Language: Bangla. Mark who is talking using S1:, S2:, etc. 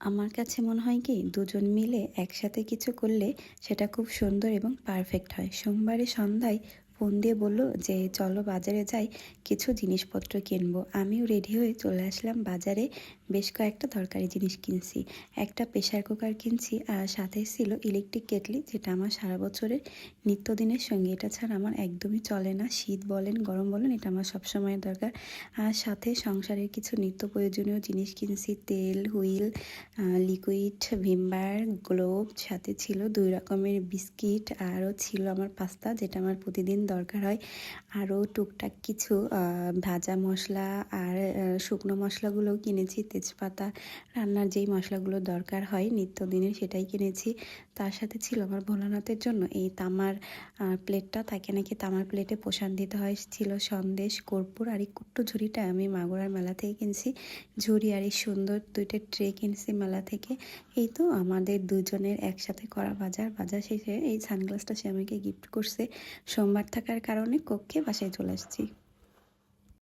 S1: আমার কাছে মনে হয় কি, দুজন মিলে একসাথে কিছু করলে সেটা খুব সুন্দর এবং পারফেক্ট হয়। সোমবারে সন্ধ্যায় ফোন দিয়ে বলল যে, চলো বাজারে যাই, কিছু জিনিসপত্র কিনবো। আমিও রেডি হয়ে চলে আসলাম বাজারে। বেশ কয়েকটা দরকারি জিনিস কিনছি। একটা প্রেশার কুকার কিনছি, আর সাথে ছিল ইলেকট্রিক কেটলি, যেটা আমার সারা বছরের নিত্যদিনের সঙ্গে। এটা ছাড়া আমার একদমই চলে না। শীত বলেন, গরম বলেন, এটা আমার সবসময়ের দরকার। আর সাথে সংসারের কিছু নিত্য প্রয়োজনীয় জিনিস কিনছি, তেল, হুইল লিকুইড, ভিমবার গ্লোভ সাথে ছিল দুই রকমের বিস্কিট, আরও ছিল আমার পাস্তা, যেটা আমার প্রতিদিন দরকার হয়। আরও টুকটাক কিছু ভাজা মশলা আর শুকনো মশলাগুলোও কিনেছি। তেজপাতা রান্নার যেই মশলাগুলো দরকার হয় নিত্যদিনের সেটাই কিনেছি। তার সাথে ছিল আমার ভোলানাথের জন্য এই তামার প্লেটটা। তাকে নাকি তামার প্লেটে প্রসাদ দিতে হয়। ছিল সন্দেশ, কর্পূর আর এই কুট্টু ঝুড়িটা আমি মাগুরার মেলা থেকে কিনছি। ঝুড়ি আর এই সুন্দর দুইটা ট্রে কিনছি মেলা থেকে। এই তো আমাদের দুজনের একসাথে করা বাজার। বাজার শেষে এই সানগ্লাসটা সে আমাকে গিফট করছে। সোমবার থাকার কারণে কক্ষে বাসায় চলে আসছি।